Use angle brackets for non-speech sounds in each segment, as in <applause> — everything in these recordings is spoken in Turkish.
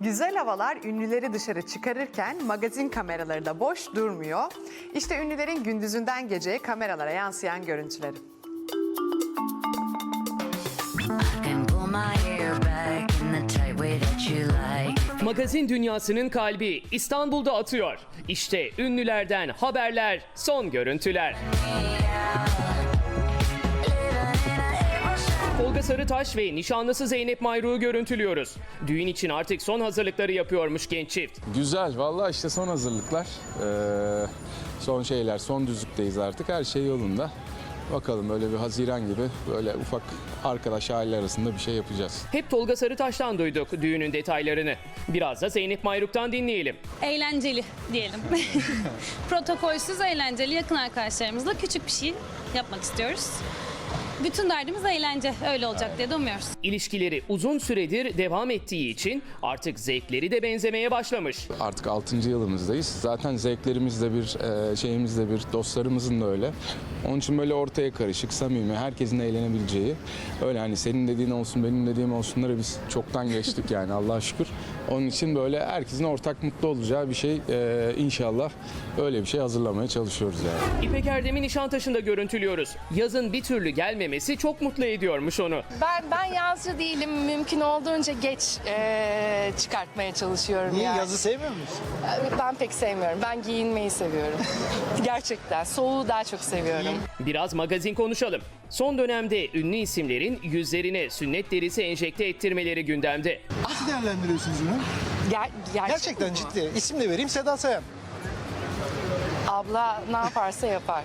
Güzel havalar ünlüleri dışarı çıkarırken magazin kameraları da boş durmuyor. İşte ünlülerin gündüzünden geceye kameralara yansıyan görüntüleri. Magazin dünyasının kalbi İstanbul'da atıyor. İşte ünlülerden haberler, son görüntüler. Tolga Sarıtaş ve nişanlısı Zeynep Mayru'yu görüntülüyoruz. Düğün için artık son hazırlıkları yapıyormuş genç çift. Güzel. Vallahi işte son hazırlıklar. Ee, son şeyler. Son düzlükteyiz artık. Her şey yolunda. Bakalım böyle bir Haziran gibi böyle ufak arkadaş aile arasında bir şey yapacağız. Hep Tolga Sarıtaş'tan duyduk düğünün detaylarını. Biraz da Zeynep Mayruk'tan dinleyelim. eğlenceli diyelim. <laughs> Protokolsüz eğlenceli yakın arkadaşlarımızla küçük bir şey yapmak istiyoruz. Bütün derdimiz eğlence. Öyle olacak diye de umuyoruz. İlişkileri uzun süredir devam ettiği için artık zevkleri de benzemeye başlamış. Artık 6. yılımızdayız. Zaten zevklerimiz de bir, e, şeyimiz de bir, dostlarımızın da öyle. Onun için böyle ortaya karışık, samimi, herkesin eğlenebileceği. Öyle hani senin dediğin olsun, benim dediğim olsunları biz çoktan geçtik yani Allah'a şükür. Onun için böyle herkesin ortak mutlu olacağı bir şey e, inşallah öyle bir şey hazırlamaya çalışıyoruz yani. İpek Erdem'i Nişantaşı'nda görüntülüyoruz. Yazın bir türlü gelmemesi çok mutlu ediyormuş onu. Ben ben yazcı değilim. Mümkün olduğunca geç eee, çıkartmaya çalışıyorum Niye yani. yazı sevmiyor musun? Ben pek sevmiyorum. Ben giyinmeyi seviyorum. <laughs> Gerçekten. Soğuğu daha çok seviyorum. Biraz magazin konuşalım. Son dönemde ünlü isimlerin yüzlerine sünnet derisi enjekte ettirmeleri gündemde. Nasıl değerlendiriyorsunuz bunu? Ger- gerçek Gerçekten mi? ciddi. İsim de vereyim Seda Sayan. Abla ne yaparsa yapar.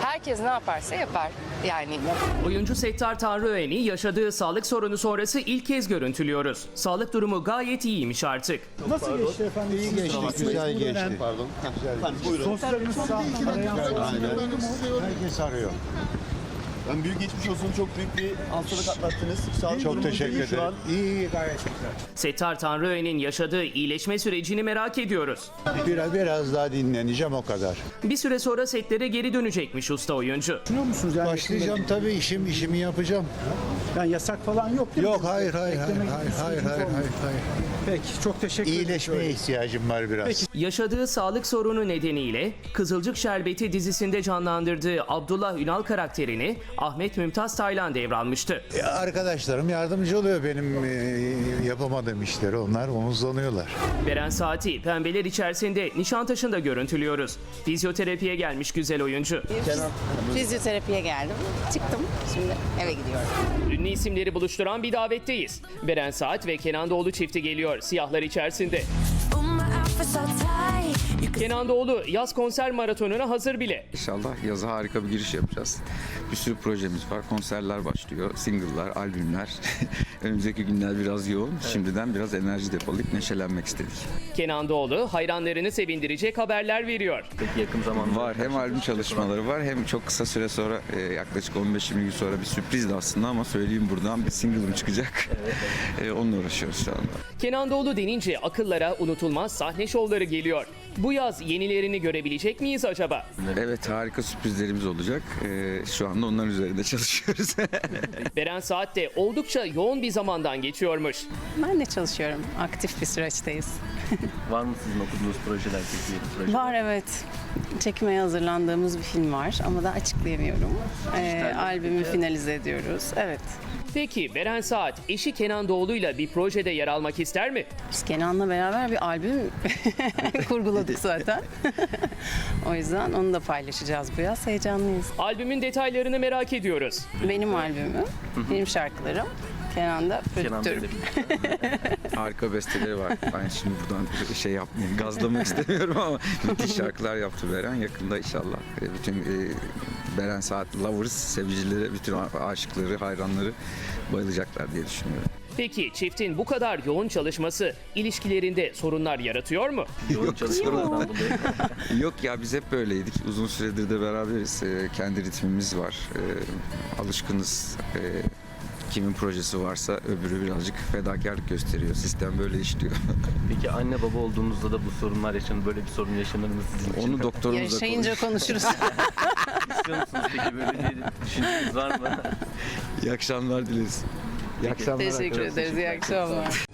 Herkes ne yaparsa yapar. Yani Oyuncu Settar Tanrıören'i yaşadığı sağlık sorunu sonrası ilk kez görüntülüyoruz. Sağlık durumu gayet iyiymiş artık. Nasıl geçti efendim? İyi geçti. Güzel geçti. Pardon. Dostlarınız sağ Herkes arıyor. Ben büyük geçmiş olsun. Çok büyük bir hastalık atlattınız. Sağlık Çok durumunuz teşekkür iyi şu ederim. an. İyi, iyi gayet güzel. Settar Tanrıören'in yaşadığı iyileşme sürecini merak ediyoruz. Biraz, biraz daha dinleneceğim o kadar. Bir süre sonra setlere geri dönecekmiş usta oyuncu. Düşünüyor musunuz yani? Başlayacağım tabii işim işimi yapacağım. Yani yasak falan yok değil mi? Yok hayır hayır hayır Beklemek hayır hayır hayır olmuyor. hayır. hayır. Peki çok teşekkür ederim. İyileşmeye ihtiyacım var biraz. Yaşadığı sağlık sorunu nedeniyle Kızılcık Şerbeti dizisinde canlandırdığı Abdullah Ünal karakterini Ahmet Mümtaz Taylan devralmıştı. E, Arkadaşlarım yardımcı oluyor benim e, yapamadığım işleri. Onlar omuzlanıyorlar. Beren Saati pembeler içerisinde Nişantaşı'nda görüntülüyoruz. Fizyoterapiye gelmiş güzel oyuncu. Fizyoterapiye geldim. Çıktım. Şimdi eve gidiyorum. Ünlü isimleri buluşturan bir davetteyiz. Beren Saat ve Kenan Doğulu çifti geliyor siyahlar içerisinde. Ooh, my outfit's all tight. Kenan Doğulu yaz konser maratonuna hazır bile. İnşallah yaza harika bir giriş yapacağız. Bir sürü projemiz var. Konserler başlıyor. Single'lar, albümler. <laughs> Önümüzdeki günler biraz yoğun. Şimdiden biraz enerji depolayıp neşelenmek istedik. Kenan Doğulu hayranlarını sevindirecek haberler veriyor. Var. Hem albüm çalışmaları var hem çok kısa süre sonra e, yaklaşık 15-20 gün sonra bir sürprizdi aslında ama söyleyeyim buradan bir single'ım çıkacak. <laughs> E, onunla uğraşıyoruz şu anda. Kenan Doğulu denince akıllara unutulmaz sahne şovları geliyor. Bu yaz yenilerini görebilecek miyiz acaba? Evet harika sürprizlerimiz olacak. E, şu anda onların üzerinde çalışıyoruz. <laughs> Beren Saat de oldukça yoğun bir zamandan geçiyormuş. Ben de çalışıyorum. Aktif bir süreçteyiz. <laughs> Var mı sizin okuduğunuz projeler peki yeni projeler? Var evet. Çekmeye hazırlandığımız bir film var ama da açıklayamıyorum. Ee, albümü finalize ediyoruz. Evet. Peki Beren Saat eşi Kenan Doğulu'yla bir projede yer almak ister mi? Biz Kenan'la beraber bir albüm <laughs> kurguladık zaten. <laughs> o yüzden onu da paylaşacağız bu yaz. Heyecanlıyız. Albümün detaylarını merak ediyoruz. Benim albümüm, benim şarkılarım. Kenan da Kenan Bey de prodüktör. <laughs> Harika besteleri var. Ben şimdi buradan bir şey yapmayayım, gazlamak istemiyorum ama müthiş şarkılar yaptı Beren. Yakında inşallah e, bütün e, Beren Saat lovers, sevicileri, bütün aşıkları, hayranları bayılacaklar diye düşünüyorum. Peki çiftin bu kadar yoğun çalışması ilişkilerinde sorunlar yaratıyor mu? <laughs> Yoğun çalışmalardan <laughs> dolayı. Yok ya biz hep böyleydik. Uzun süredir de beraberiz. E, kendi ritmimiz var. E, alışkınız. E, kimin projesi varsa öbürü birazcık fedakarlık gösteriyor. Sistem böyle işliyor. <laughs> Peki anne baba olduğunuzda da bu sorunlar yaşanır, böyle bir sorun yaşanır mı sizin için? Onu doktorumuzla Yaşayınca konuşuruz. İstiyor musunuz peki böyle bir düşünceniz var mı? İyi akşamlar dileriz. İyi akşamlar. Teşekkür arkadaşlar. ederiz. İyi akşamlar.